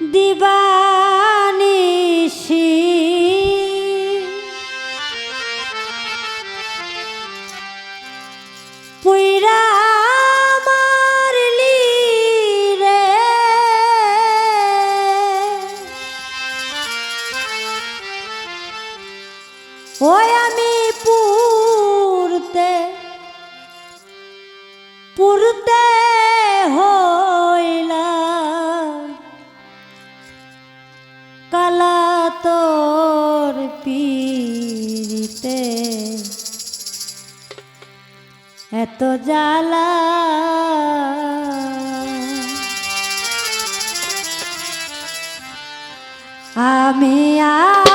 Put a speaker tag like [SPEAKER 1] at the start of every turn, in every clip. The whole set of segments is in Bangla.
[SPEAKER 1] দিবানিসি ওই আমি পুরতে পুরতে এত জ্বালা। আমি আ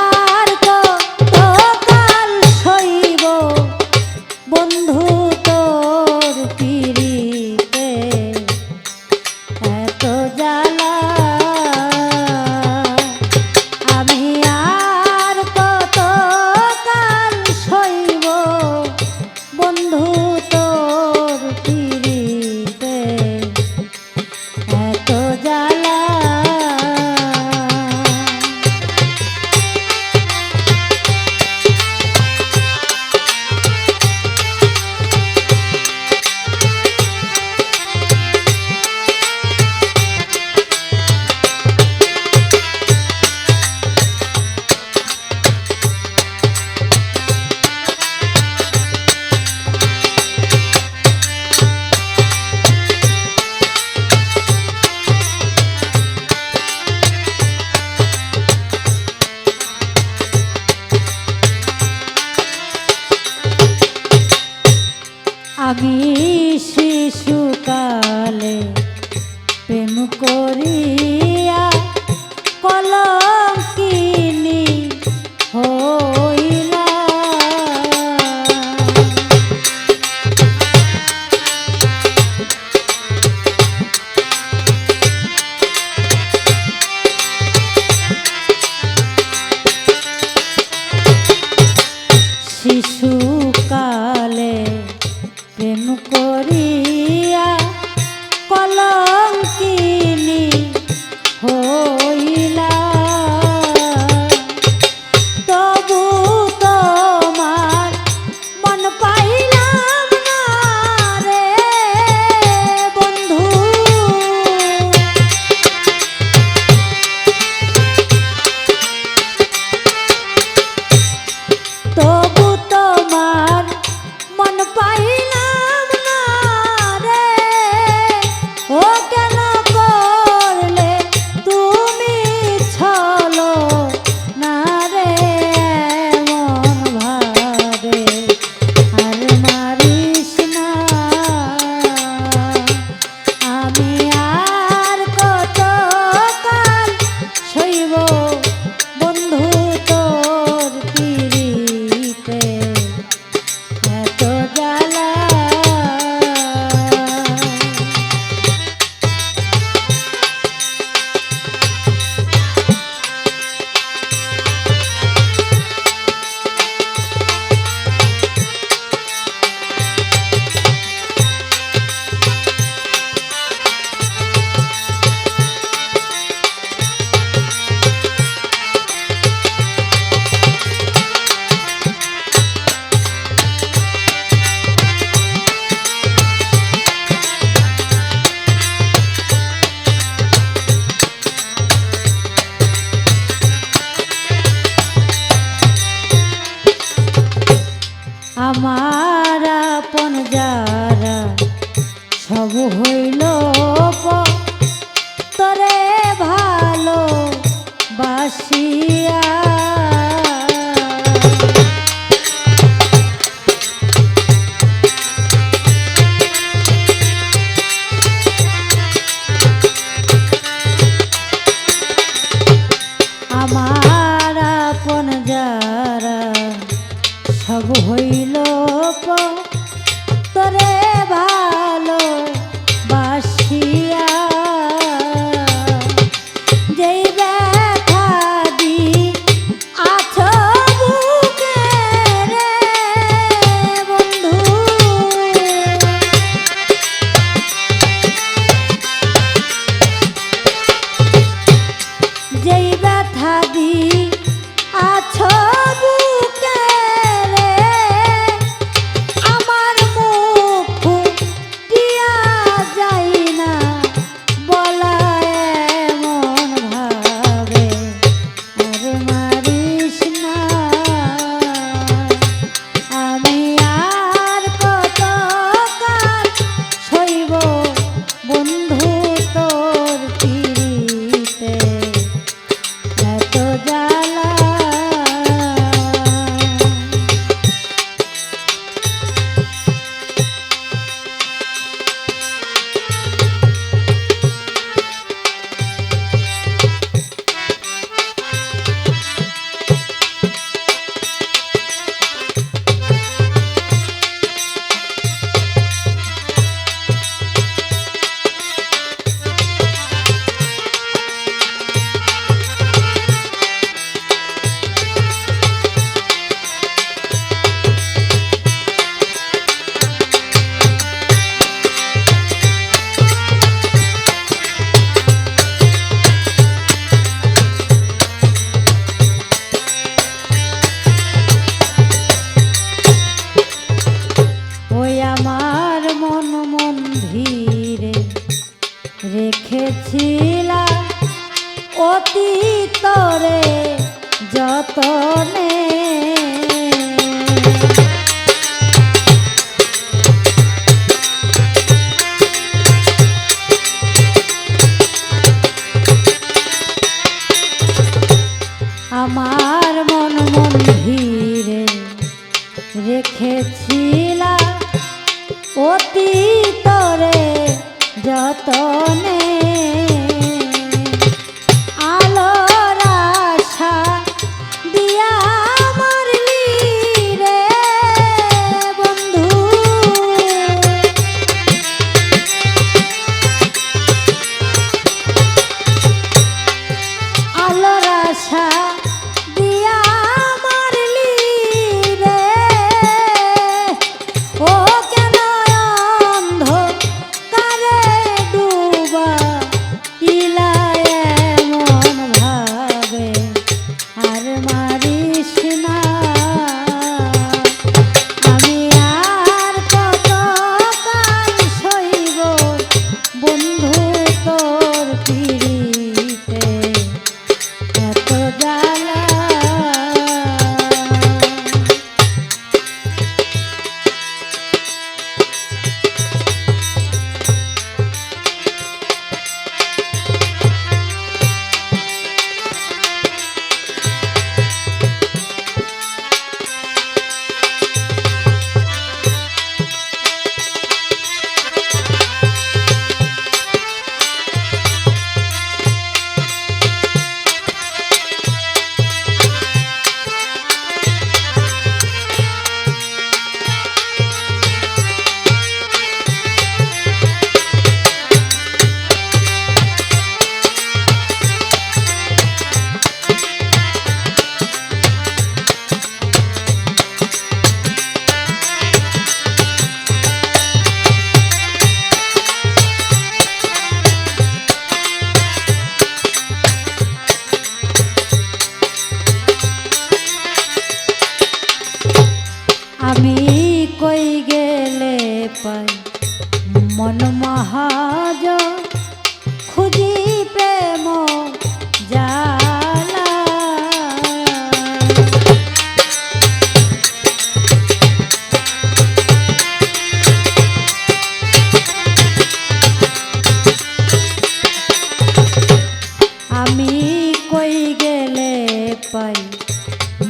[SPEAKER 1] pai দিয়া दी ছিলা অতীতরে যতনে। আমার মন মন্দিরে রেখেছিলা অতি তরে যতনে। Hum, hum.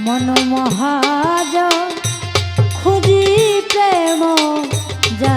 [SPEAKER 1] মন মহাজ খুঁজি প্রেম যা